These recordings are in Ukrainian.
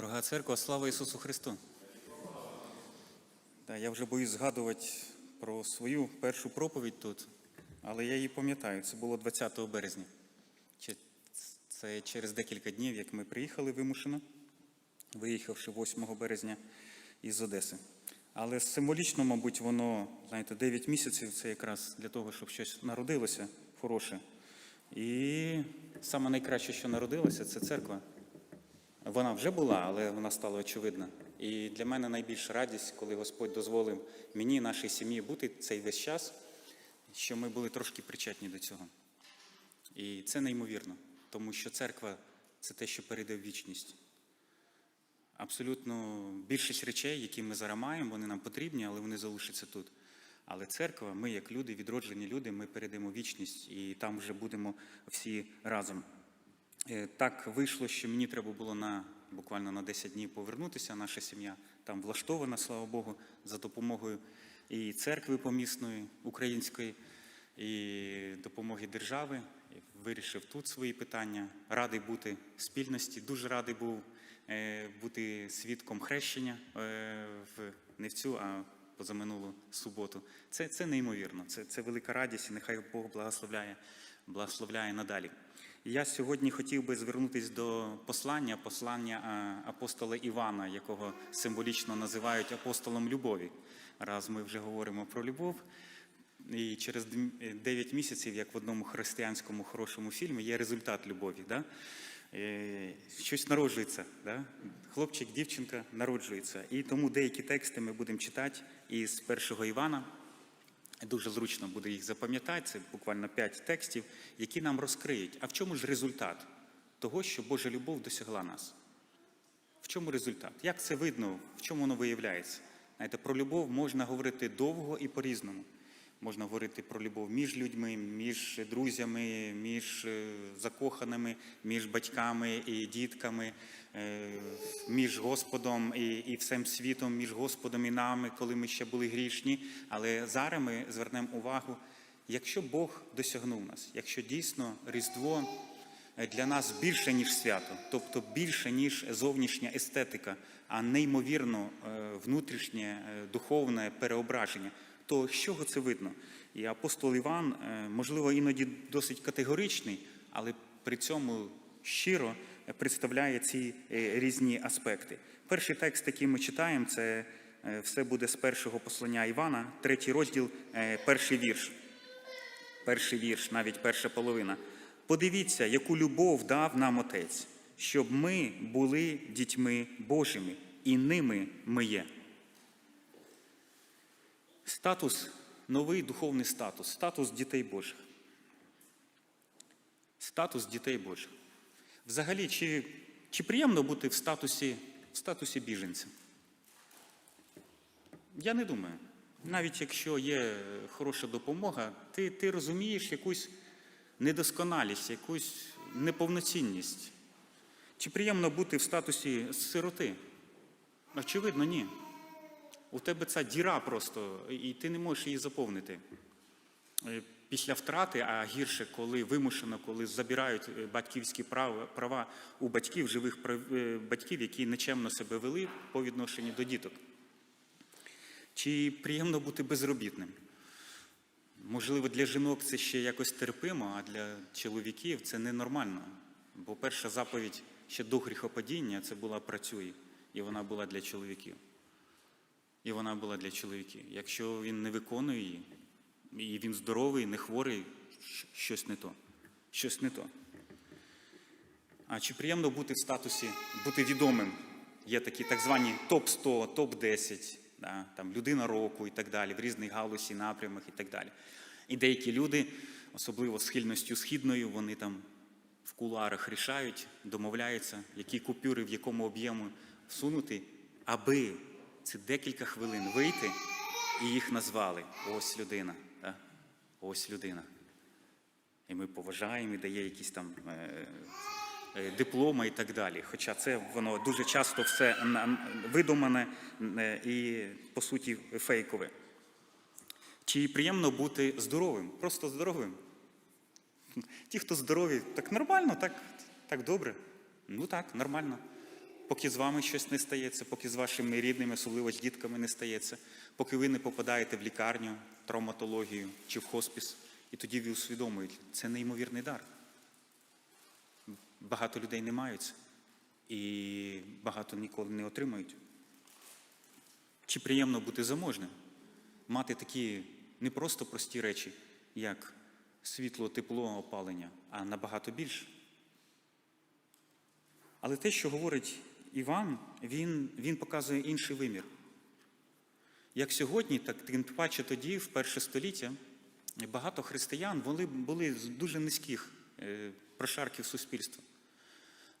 Дорога церква, слава Ісусу Христу! Да, я вже боюсь згадувати про свою першу проповідь тут, але я її пам'ятаю. Це було 20 березня. Це через декілька днів, як ми приїхали вимушено, виїхавши 8 березня із Одеси. Але символічно, мабуть, воно, знаєте, 9 місяців це якраз для того, щоб щось народилося хороше. І саме найкраще, що народилося, це церква. Вона вже була, але вона стала очевидна. І для мене найбільша радість, коли Господь дозволив мені, нашій сім'ї бути цей весь час, що ми були трошки причетні до цього. І це неймовірно, тому що церква це те, що перейде в вічність. Абсолютно більшість речей, які ми зараз маємо, вони нам потрібні, але вони залишаться тут. Але церква, ми, як люди, відроджені люди, ми перейдемо в вічність і там вже будемо всі разом. Е, Так вийшло, що мені треба було на буквально на 10 днів повернутися. Наша сім'я там влаштована, слава Богу, за допомогою і церкви помісної української, і допомоги держави. Вирішив тут свої питання. Радий бути в спільності. Дуже радий був е, бути свідком хрещення е, в не в цю, а позаминулу суботу. Це, це неймовірно. Це, це велика радість, і нехай Бог благословляє, благословляє надалі. Я сьогодні хотів би звернутися до послання, послання апостола Івана, якого символічно називають апостолом любові. Раз ми вже говоримо про любов, і через 9 місяців, як в одному християнському хорошому фільмі, є результат любові. Да? Е, Щось народжується, да? хлопчик, дівчинка народжується. І тому деякі тексти ми будемо читати із першого Івана. Дуже зручно буде їх запам'ятати. Це буквально п'ять текстів, які нам розкриють. А в чому ж результат того, що Божа любов досягла нас? В чому результат? Як це видно? В чому воно виявляється? Знаєте, про любов можна говорити довго і по-різному. Можна говорити про любов між людьми, між друзями, між е, закоханими, між батьками і дітками, е, між Господом і, і всім світом, між Господом і нами, коли ми ще були грішні. Але зараз ми звернемо увагу, якщо Бог досягнув нас, якщо дійсно Різдво е, для нас більше, ніж свято, тобто більше, ніж зовнішня естетика, а неймовірно внутрішнє духовне переображення, то з чого це видно? І апостол Іван, е, можливо, іноді досить категоричний, але при цьому щиро представляє ці е, різні аспекти. Перший текст, який ми читаємо, це е, все буде з першого послання Івана, третій розділ, е, перший вірш перший вірш, навіть перша половина. Подивіться, яку любов дав нам Отець, щоб ми були дітьми Божими, і ними ми є. Статус, новий духовний статус, статус дітей Божих. Статус дітей Божих. Взагалі, чи, чи приємно бути в статусі, в статусі біженця? Я не думаю. Навіть якщо є хороша допомога, ти, ти розумієш якусь недосконалість, якусь неповноцінність. Чи приємно бути в статусі сироти? Очевидно, ні. У тебе ця діра просто, і ти не можеш її заповнити. Е, Після втрати, а гірше, коли вимушено, коли забирають е, батьківські права, у батьків, живих е, батьків, які нечемно себе вели по відношенню до діток. Чи приємно бути безробітним? Можливо, для жінок це ще якось терпимо, а для чоловіків це ненормально. Бо перша заповідь ще до гріхопадіння це була працюй, і вона була для чоловіків. І вона була для чоловіків. Якщо він не виконує її, і він здоровий, не хворий, щось не то. Щось не то. А чи приємно бути в статусі, бути відомим? Є такі так звані топ-100, топ-10, да, там, людина року і так далі, в різних галузі, напрямах і так далі. І деякі люди, особливо з схильністю східною, вони там в кулуарах рішають, домовляються, які купюри в якому об'єму всунути, аби ці декілька хвилин вийти і їх назвали. Ось людина. Да? Ось людина. І ми поважаємо, і дає якісь там е, е, дипломи і так далі. Хоча це воно дуже часто все видумане е, і, по суті, фейкове. Чи приємно бути здоровим? Просто здоровим? Ті, хто здорові, так нормально, так, так добре. Ну так, нормально. Поки з вами щось не стається, поки з вашими рідними, особливо з дітками не стається, поки ви не попадаєте в лікарню, травматологію чи в хоспіс, і тоді ви усвідомуєте, це неймовірний дар. Багато людей не мають і багато ніколи не отримають. Чи приємно бути заможним, мати такі не просто прості речі, як світло, тепло, опалення, а набагато більше. Але те, що говорить Іван, він, він показує інший вимір. Як сьогодні, так тим паче тоді, в перше століття, багато християн вони були з дуже низьких е, прошарків суспільства.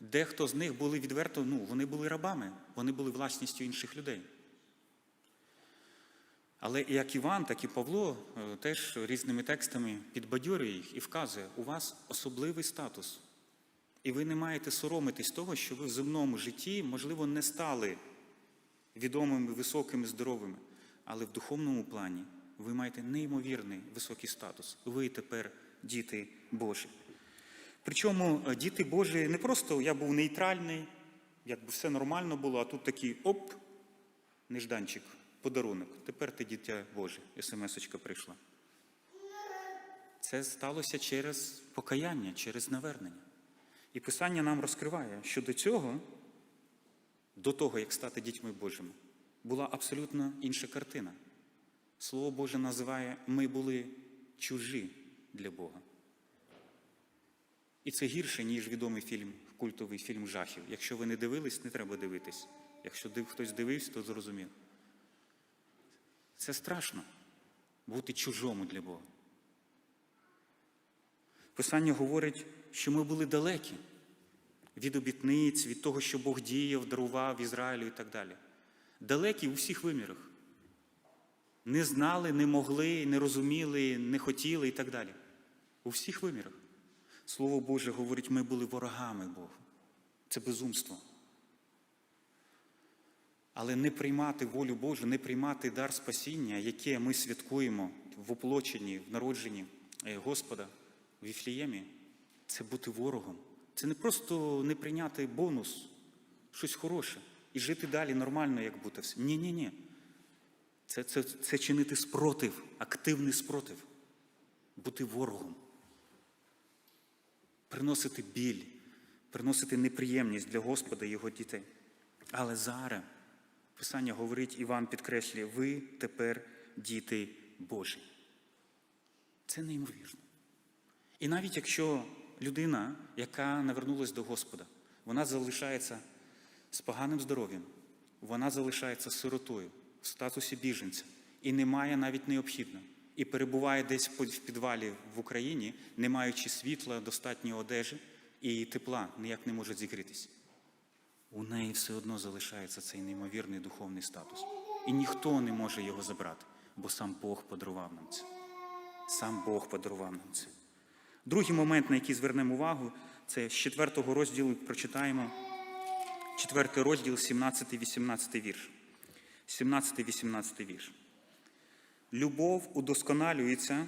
Дехто з них були відверто, ну, вони були рабами, вони були власністю інших людей. Але як Іван, так і Павло е, теж різними текстами підбадьорює їх і вказує, у вас особливий статус. І ви не маєте соромитись того, що ви в земному житті, можливо, не стали відомими, високими, здоровими, але в духовному плані ви маєте неймовірний високий статус. Ви тепер діти Божі. Причому е, діти Божі не просто я був нейтральний, якби все нормально було, а тут такий оп, нежданчик, подарунок. Тепер ти дитя Боже, смс-очка прийшла. Це сталося через покаяння, через навернення. І Писання нам розкриває, що до цього, до того, як стати дітьми Божими, була абсолютно інша картина. Слово Боже називає ми були чужі для Бога. І це гірше, ніж відомий фільм, культовий фільм жахів. Якщо ви не дивились, не треба дивитись. Якщо хтось дивився, то зрозумів. Це страшно бути чужому для Бога. Писання говорить, що ми були далекі від обітниць, від того, що Бог діяв, дарував Ізраїлю і так далі. Далекі у всіх вимірах. Не знали, не могли, не розуміли, не хотіли і так далі. У всіх вимірах. Слово Боже говорить, ми були ворогами Богу. Це безумство. Але не приймати волю Божу, не приймати дар спасіння, яке ми святкуємо в оплоченні, в народженні е, Господа в Віфліємі, це бути ворогом. Це не просто не прийняти бонус, щось хороше, і жити далі нормально, як бути все. Ні, ні, ні. Це, це, це чинити спротив, активний спротив, бути ворогом, приносити біль, приносити неприємність для Господа і його дітей. Але зараз Писання говорить, Іван підкреслює, ви тепер діти Божі. Це неймовірно. І навіть якщо людина, яка навернулась до Господа, вона залишається з поганим здоров'ям, вона залишається сиротою в статусі біженця і не має навіть необхідно, і перебуває десь в підвалі в Україні, не маючи світла, достатньої одежі і тепла, ніяк не може зігрітись. У неї все одно залишається цей неймовірний духовний статус. І ніхто не може його забрати, бо сам Бог подарував нам це. Сам Бог подарував нам це. Другий момент, на який звернемо увагу, це з 4 розділу прочитаємо 4 розділ, 17-18 вірш. 17-18 вірш. Любов удосконалюється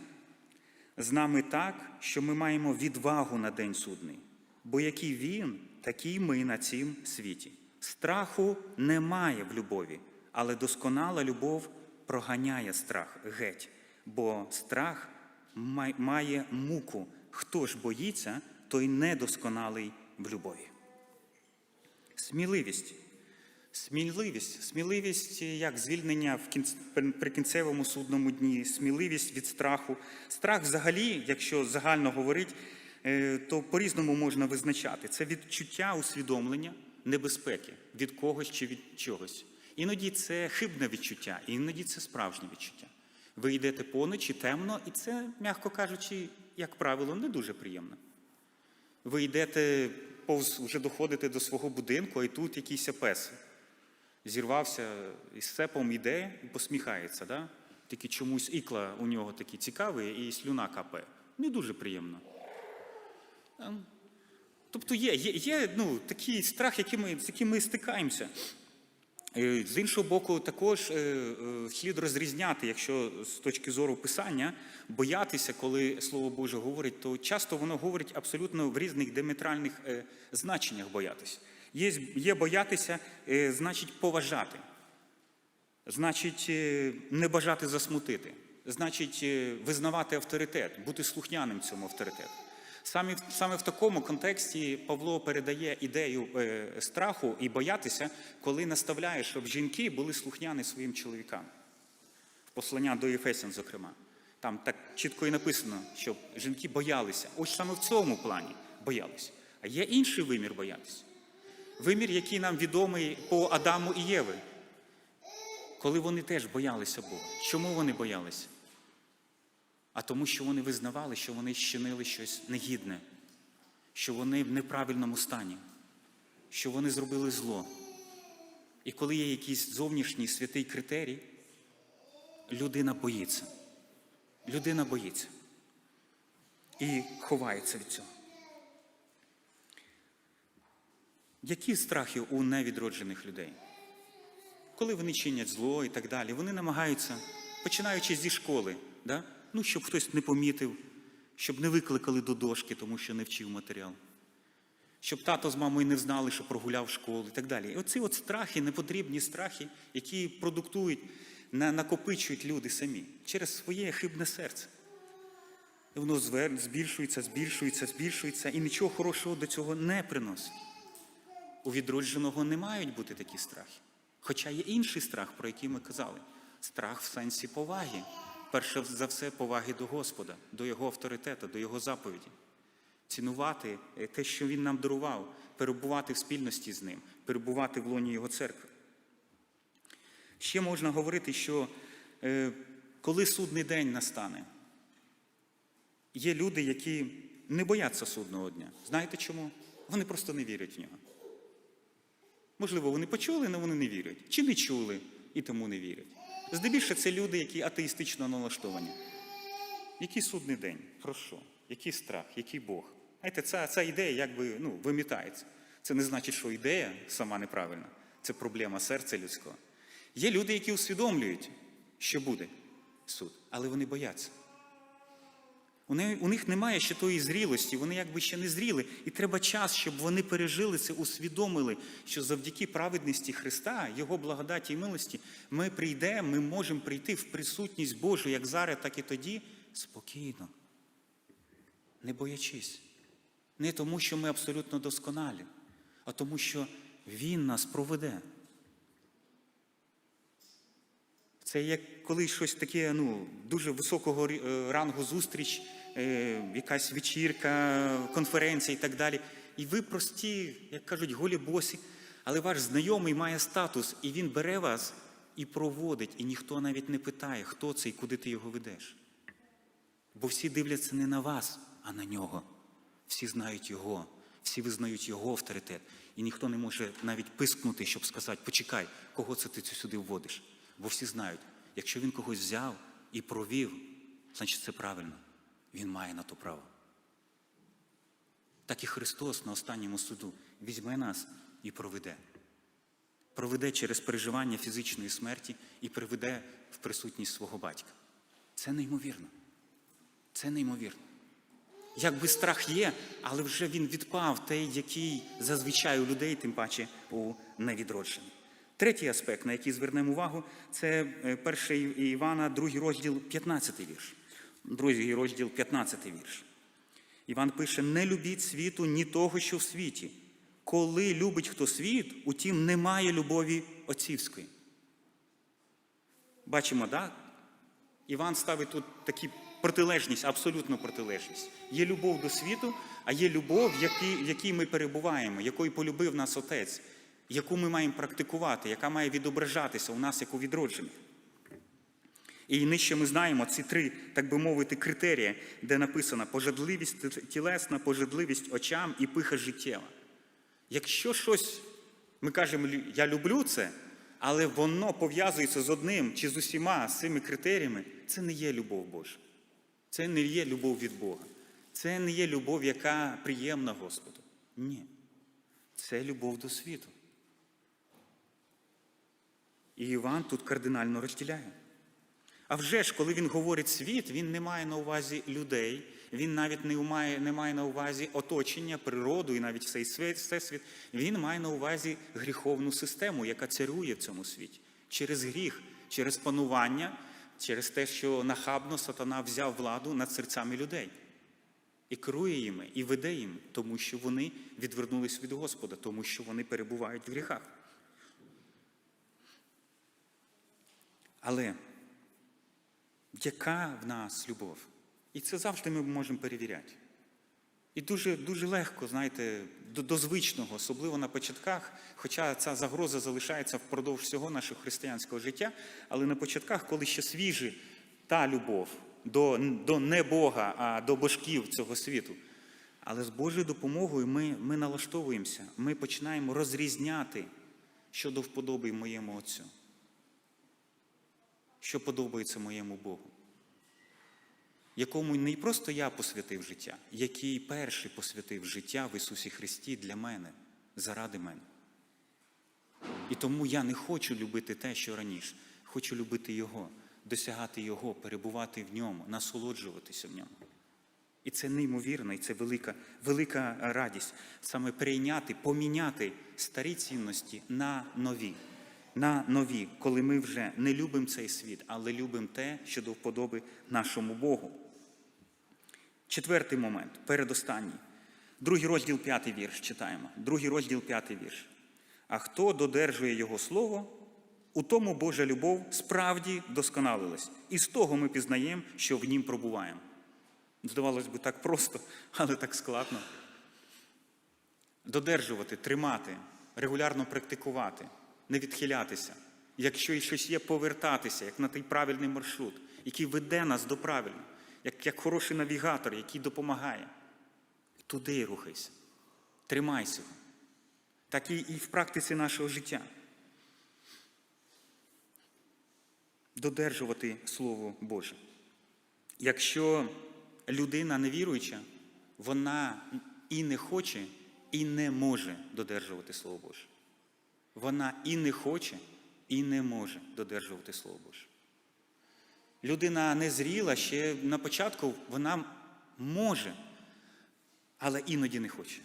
з нами так, що ми маємо відвагу на день судний. Бо який він, такі ми на цім світі. Страху немає в любові, але досконала любов проганяє страх геть, бо страх має муку. Хто ж боїться, той недосконалий в любові. Сміливість. Сміливість. Сміливість як звільнення в кінц... при кінцевому судному дні, сміливість від страху. Страх взагалі, якщо загально говорить, е, то по-різному можна визначати. Це відчуття усвідомлення небезпеки від когось чи від чогось. Іноді це хибне відчуття, іноді це справжнє відчуття. Ви йдете поночі темно, і це, м'яко кажучи, як правило, не дуже приємно. Ви йдете, повз вже доходите до свого будинку, а й тут якийсь пес зірвався із цепом іде і посміхається. Да? Тільки чомусь ікла у нього такі цікаві і слюна капає. Не дуже приємно. Ем, Тобто є, є, є ну, такий страх, який ми, з яким ми стикаємося. Е, З іншого боку, також е, е, слід розрізняти, якщо з точки зору писання, боятися, коли Слово Боже говорить, то часто воно говорить абсолютно в різних диаметральних е, значеннях боятися. Є, є боятися, значить поважати. Значить, не бажати засмутити, значить, визнавати авторитет, бути слухняним цьому авторитету. Саме, саме в такому контексті Павло передає ідею е, страху і боятися, коли наставляє, щоб жінки були слухняні своїм чоловікам. Послання до Єфесян, зокрема. Там так чітко і написано, щоб жінки боялися. Ось саме в цьому плані боялися. А є інший вимір боятися. Вимір, який нам відомий по Адаму і Єви коли вони теж боялися Бога. Чому вони боялися? А тому, що вони визнавали, що вони щинили щось негідне, що вони в неправильному стані, що вони зробили зло. І коли є якийсь зовнішній святий критерій, людина боїться. Людина боїться і ховається від цього. Які страхи у невідроджених людей? коли вони чинять зло і так далі, вони намагаються, починаючи зі школи, да? Ну, щоб хтось не помітив, щоб не викликали до дошки, тому що не вчив матеріал, щоб тато з мамою не знали, що прогуляв школу і так далі. І оці от страхи, непотрібні страхи, які продуктують, накопичують люди самі через своє хибне серце. І воно збільшується, збільшується, збільшується, і нічого хорошого до цього не приносить. У відродженого не мають бути такі страхи. Хоча є інший страх, про який ми казали. Страх в сенсі поваги. Перше за все, поваги до Господа, до Його авторитету, до Його заповіді. Цінувати е, те, що Він нам дарував, перебувати в спільності з ним, перебувати в лоні Його церкви. Ще можна говорити, що е, коли судний день настане, є люди, які не бояться судного дня. Знаєте чому? Вони просто не вірять в нього. Можливо, вони почули, але вони не вірять. Чи не чули і тому не вірять. Здебільшого це люди, які атеїстично налаштовані. Який судний день? Про що? Який страх, який Бог? Знаєте, ця, ця ідея якби ну, вимітається. Це не значить, що ідея сама неправильна. Це проблема серця людського. Є люди, які усвідомлюють, що буде суд, але вони бояться. У них, немає ще тої зрілості, вони якби ще не зріли. І треба час, щоб вони пережили це, усвідомили, що завдяки праведності Христа, Його благодаті і милості, ми прийдемо, ми можемо прийти в присутність Божу, як зараз, так і тоді, спокійно, не боячись. Не тому, що ми абсолютно досконалі, а тому, що Він нас проведе. Це як коли щось таке ну, дуже високого е, рангу зустріч, якась вечірка, конференція і так далі. І ви прості, як кажуть, голі босі, але ваш знайомий має статус, і він бере вас і проводить, і ніхто навіть не питає, хто це і куди ти його ведеш. Бо всі дивляться не на вас, а на нього. Всі знають його, всі визнають його авторитет. І ніхто не може навіть пискнути, щоб сказати, почекай, кого це ти сюди вводиш. Бо всі знають, якщо він когось взяв і провів, значить це правильно. Він має на то право. Так і Христос на останньому суду візьме нас і проведе. Проведе через переживання фізичної смерті і приведе в присутність свого батька. Це неймовірно. Це неймовірно. Якби страх є, але вже він відпав, той, який зазвичай у людей, тим паче у невідроджених. Третій аспект, на який звернемо увагу, це е, перший Івана, другий розділ, 15 вірш. Другий розділ, 15 вірш. Іван пише: не любіть світу, ні того, що в світі. Коли любить хто світ, утім немає любові отцівської. Бачимо, так? Іван ставить тут такі протилежність, абсолютну протилежність. Є любов до світу, а є любов, в якій, ми перебуваємо, якою полюбив нас Отець, яку ми маємо практикувати, яка має відображатися у нас як у відроджених. І нижче ми знаємо ці три, так би мовити, критерії, де написано пожадливість тілесна, пожадливість очам і пиха життєва. Якщо щось, ми кажемо, я люблю це, але воно пов'язується з одним чи з усіма цими критеріями, це не є любов Божа. Це не є любов від Бога. Це не є любов, яка приємна Господу. Ні. Це любов до світу. І Іван тут кардинально розділяє. А вже ж, коли він говорить світ, він не має на увазі людей, Він навіть не має, не має на увазі оточення, природу і навіть цей світ, всесвіт. Він має на увазі гріховну систему, яка царює в цьому світі. Через гріх, через панування, через те, що нахабно сатана взяв владу над серцями людей. І керує їми, і веде їм, тому що вони відвернулись від Господа, тому що вони перебувають в гріхах. Але яка в нас любов? І це завжди ми можемо перевіряти. І дуже, дуже легко, знаєте, до, до звичного, особливо на початках, хоча ця загроза залишається впродовж всього нашого християнського життя, але на початках, коли ще свіжі та любов до, до не Бога, а до божків цього світу. Але з Божою допомогою ми, ми налаштовуємося, ми починаємо розрізняти, що до вподоби моєму Отцю, що подобається моєму Богу якому не просто я посвятив життя, який перший посвятив життя в Ісусі Христі для мене, заради мене. І тому я не хочу любити те, що раніше. Хочу любити Його, досягати Його, перебувати в ньому, насолоджуватися в ньому. І це неймовірно, і це велика, велика радість саме прийняти, поміняти старі цінності на нові. На нові, коли ми вже не любимо цей світ, але любимо те, що до вподоби нашому Богу. Четвертий момент, передостанній. Другий розділ, п'ятий вірш читаємо. Другий розділ, п'ятий вірш. А хто додержує Його слово, у тому Божа любов справді досконалилась. І з того ми пізнаємо, що в нім пробуваємо. Здавалось би, так просто, але так складно. Додержувати, тримати, регулярно практикувати, не відхилятися. Якщо і щось є, повертатися, як на той правильний маршрут, який веде нас до правильного, як, як хороший навігатор, який допомагає. Туди рухайся. Тримайся. Так і, і в практиці нашого життя. Додержувати Слово Боже. Якщо людина невіруюча, вона і не хоче, і не може додержувати Слово Боже. Вона і не хоче, і не може додержувати Слово Боже. Людина незріла, ще на початку вона може, але іноді не хоче.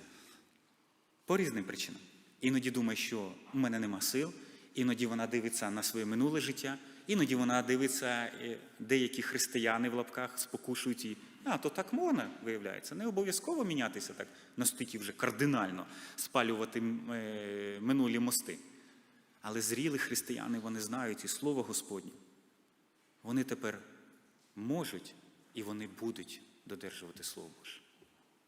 По різним причинам. Іноді думає, що в мене нема сил, іноді вона дивиться на своє минуле життя, іноді вона дивиться, е, деякі християни в лапках спокушують її. А, то так можна, виявляється. Не обов'язково мінятися так настільки вже кардинально, спалювати е, минулі мости. Але зрілі християни вони знають і слово Господнє. Вони тепер можуть і вони будуть додержувати Слово Боже.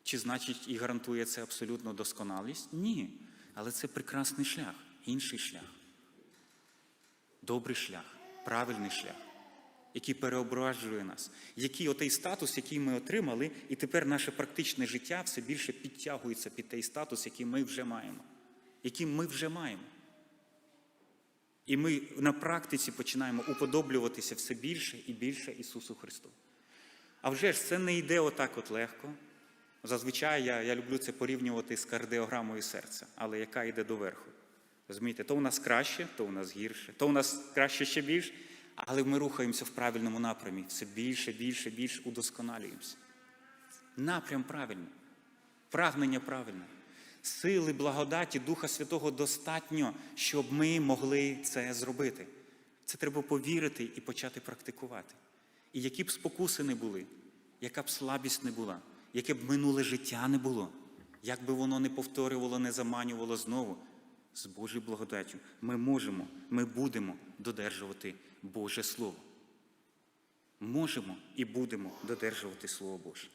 Чи значить і гарантує це абсолютно досконалість? Ні. Але це прекрасний шлях, інший шлях. Добрий шлях, правильний шлях, який переображує нас, який отей статус, який ми отримали, і тепер наше практичне життя все більше підтягується під той статус, який ми вже маємо. Який ми вже маємо. І ми на практиці починаємо уподоблюватися все більше і більше Ісусу Христу. А вже ж це не йде отак от легко. Зазвичай я я люблю це порівнювати з кардіограмою серця, але яка йде доверху. Розумієте, то у нас краще, то у нас гірше, то у нас краще ще більше, але ми рухаємося в правильному напрямі, все більше, більше, більше удосконалюємося. Напрям правильний, прагнення правильне сили, благодаті Духа Святого достатньо, щоб ми могли це зробити. Це треба повірити і почати практикувати. І які б спокуси не були, яка б слабість не була, яке б минуле життя не було, як би воно не повторювало, не заманювало знову, з Божою благодаттю ми можемо, ми будемо додержувати Боже Слово. Можемо і будемо додержувати Слово Боже.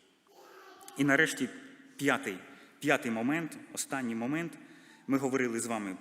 І нарешті п'ятий П'ятий момент, останній момент, ми говорили з вами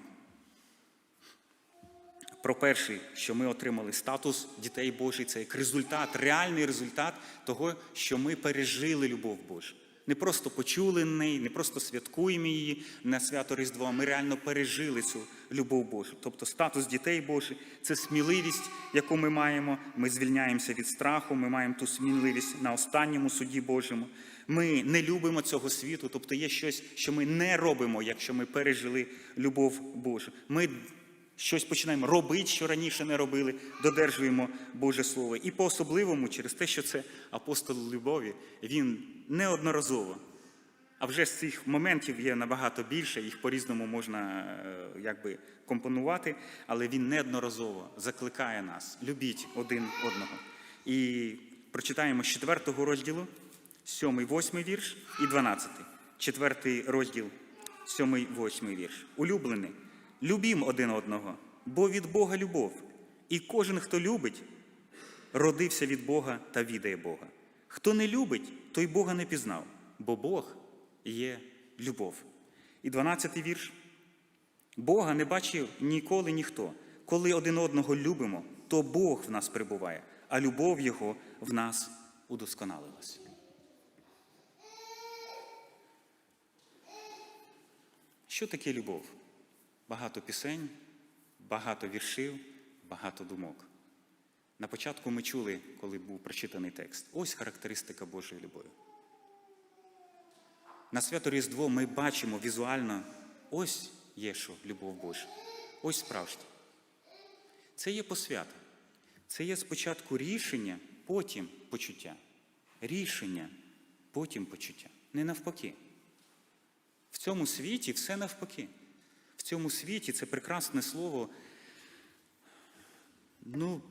про перший, що ми отримали статус дітей Божих, це як результат, реальний результат того, що ми пережили любов Божу. Не просто почули неї, не просто святкуємо її на свято Різдво, а ми реально пережили цю любов Божу. Тобто статус дітей Божих це сміливість, яку ми маємо. Ми звільняємося від страху, ми маємо ту сміливість на останньому суді Божому. Ми не любимо цього світу, тобто є щось, що ми не робимо, якщо ми пережили любов Божу. Ми щось починаємо робити, що раніше не робили, додержуємо Боже Слово. І по-особливому, через те, що це апостол любові, він неодноразово. А вже з цих моментів є набагато більше, їх по-різному можна е, якби компонувати, але він неодноразово закликає нас любіть один одного. І прочитаємо з 4 розділу, 7, 8 вірш і 12. Четвертий розділ, 7, 8 вірш. Улюблений, любім один одного, бо від Бога любов. І кожен, хто любить, родився від Бога та відає Бога. Хто не любить, той Бога не пізнав, бо Бог є любов. І 12 вірш. Бога не бачив ніколи ніхто. Коли один одного любимо, то Бог в нас перебуває, а любов Його в нас удосконалилась. Що таке любов? Багато пісень, багато віршів, багато думок. На початку ми чули, коли був прочитаний текст. Ось характеристика Божої любові. На свято Різдво ми бачимо візуально, ось є що любов Божа, ось справжня. Це є посвята. Це є спочатку рішення, потім почуття. Рішення, потім почуття. Не навпаки. В цьому світі все навпаки. В цьому світі це прекрасне слово, ну,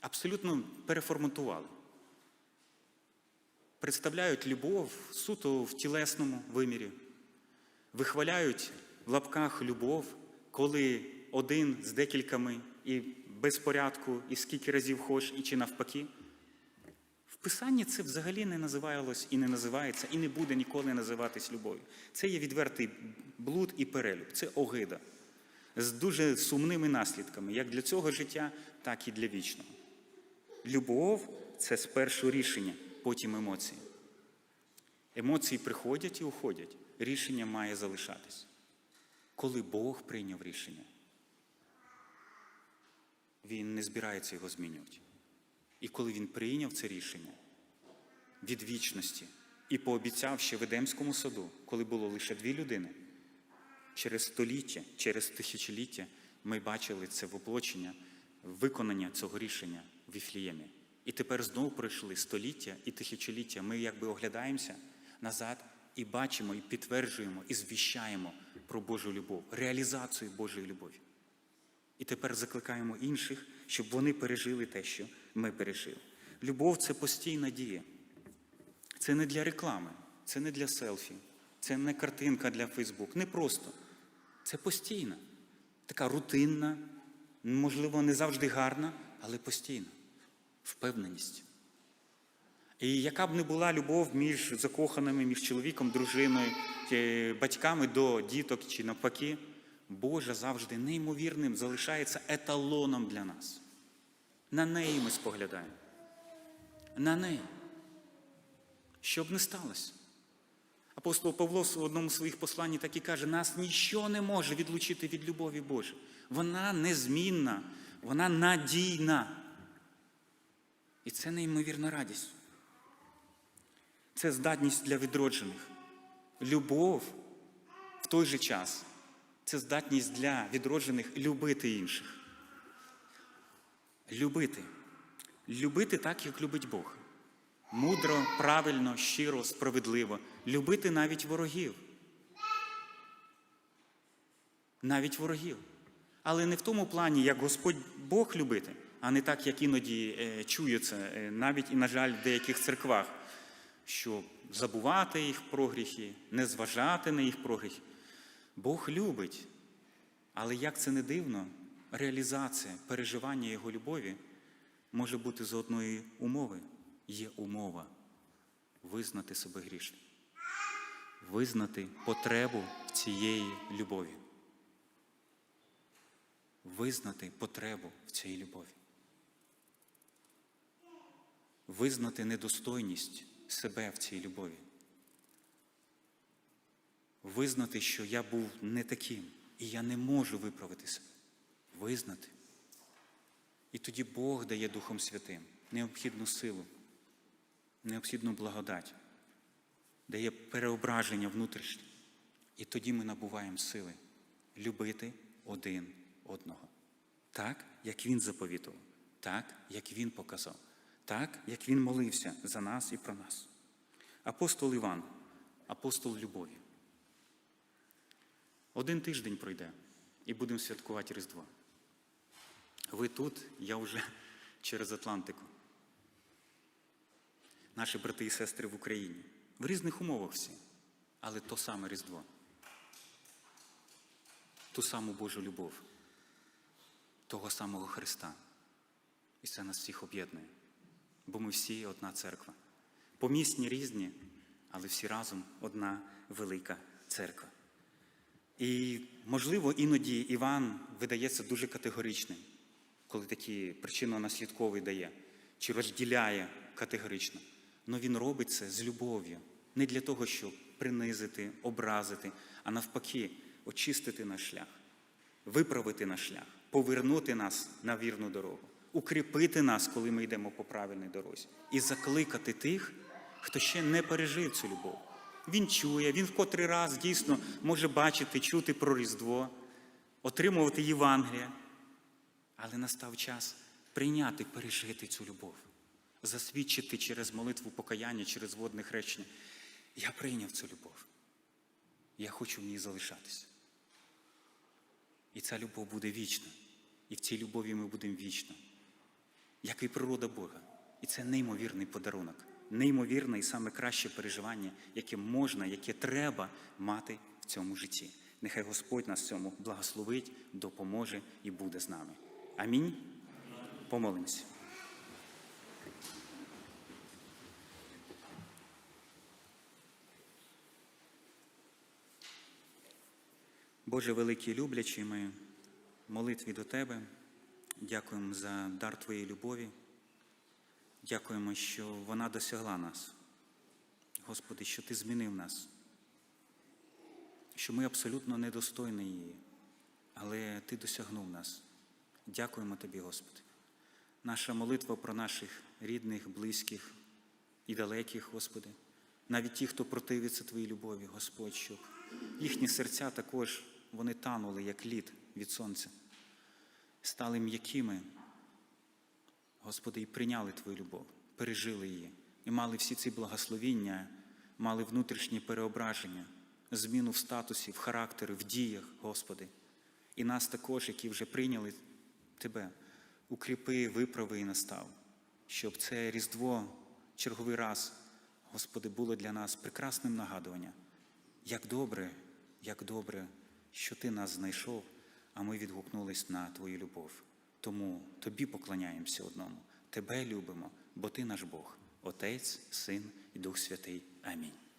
абсолютно переформатували. Представляють любов суто в тілесному вимірі, вихваляють в лапках любов, коли один з декількома і без порядку, і скільки разів хоч, і чи навпаки. Писанні це взагалі не називалось і не називається, і не буде ніколи називатись любов'ю. Це є відвертий блуд і перелюб, це огида з дуже сумними наслідками, як для цього життя, так і для вічного. Любов це спершу рішення, потім емоції. Емоції приходять і уходять. Рішення має залишатись. Коли Бог прийняв рішення, Він не збирається його змінювати. І коли він прийняв це рішення від вічності і пообіцяв ще в Едемському саду, коли було лише дві людини, через століття, через тисячоліття ми бачили це воплочення, виконання цього рішення в Віфліємі. І тепер знову пройшли століття і тисячоліття. Ми якби оглядаємося назад і бачимо, і підтверджуємо, і звіщаємо про Божу любов, реалізацію Божої любові. І тепер закликаємо інших, щоб вони пережили те, що ми пережили. Любов це постійна дія. Це не для реклами, це не для селфі, це не картинка для Фейсбук. Не просто. Це постійна, така рутинна, можливо, не завжди гарна, але постійна. Впевненість. І яка б не була любов між закоханими, між чоловіком, дружиною, е, батьками до діток чи навпаки, Божа завжди неймовірним залишається еталоном для нас. На неї ми споглядаємо. На неї. Щоб не сталося. Апостол Павло в одному з своїх послань так і каже: нас ніщо не може відлучити від любові Божої. Вона незмінна, вона надійна. І це неймовірна радість. Це здатність для відроджених. Любов в той же час це здатність для відроджених любити інших. Любити. Любити так, як любить Бог. Мудро, правильно, щиро, справедливо. Любити навіть ворогів. Навіть ворогів. Але не в тому плані, як Господь Бог любити, а не так, як іноді е, чується, е, навіть і, на жаль, в деяких церквах, що забувати їх про гріхи, не зважати на їх прогріхи. Бог любить. Але як це не дивно, реалізація, переживання Його любові може бути з одної умови. Є умова визнати себе грішним, визнати потребу цієї любові. Визнати потребу в цій любові. Визнати недостойність себе в цій любові. Визнати, що я був не таким, і я не можу виправити себе. Визнати. І тоді Бог дає Духом Святим необхідну силу, необхідну благодать, дає переображення внутрішнє. І тоді ми набуваємо сили любити один одного. Так, як Він заповітував, так, як Він показав, так, як Він молився за нас і про нас. Апостол Іван, апостол любові. Один тиждень пройде і будемо святкувати Різдво. Ви тут, я вже через Атлантику. Наші брати і сестри в Україні. В різних умовах всі, але то саме Різдво. Ту саму Божу любов, того самого Христа. І це нас всіх об'єднує. Бо ми всі одна церква. Помісні різні, але всі разом одна велика церква. І, можливо, іноді Іван видається дуже категоричним, коли такі причинно-наслідкові дає, чи розділяє категорично. Але він робить це з любов'ю, не для того, щоб принизити, образити, а навпаки, очистити наш шлях, виправити наш шлях, повернути нас на вірну дорогу, укріпити нас, коли ми йдемо по правильній дорозі, і закликати тих, хто ще не пережив цю любов. Він чує, він в котрий раз дійсно може бачити, чути про Різдво, отримувати Євангелія. Але настав час прийняти, пережити цю любов, засвідчити через молитву покаяння, через водне хрещення. Я прийняв цю любов. Я хочу в ній залишатися. І ця любов буде вічна. І в цій любові ми будемо вічно, як і природа Бога. І це неймовірний подарунок, неймовірне і саме краще переживання, яке можна, яке треба мати в цьому житті. Нехай Господь нас цьому благословить, допоможе і буде з нами. Амінь. Помолимося. Боже великий люблячий, ми молитві до Тебе. Дякуємо за дар Твоєї любові. Дякуємо, що вона досягла нас. Господи, що Ти змінив нас, що ми абсолютно недостойні її, але Ти досягнув нас. Дякуємо Тобі, Господи. Наша молитва про наших рідних, близьких і далеких, Господи, навіть ті, хто противиться Твоїй любові, Господь, щоб їхні серця також вони танули, як лід від сонця, стали м'якими, Господи, і прийняли Твою любов, пережили її, і мали всі ці благословіння, мали внутрішні переображення, зміну в статусі, в характері, в діях, Господи. І нас також, які вже прийняли Тебе, укріпи, виправи і настав, щоб це Різдво черговий раз, Господи, було для нас прекрасним нагадуванням. Як добре, як добре, що Ти нас знайшов, а ми відгукнулись на Твою любов. Тому Тобі поклоняємося одному, Тебе любимо, бо Ти наш Бог, Отець, Син і Дух Святий. Амінь.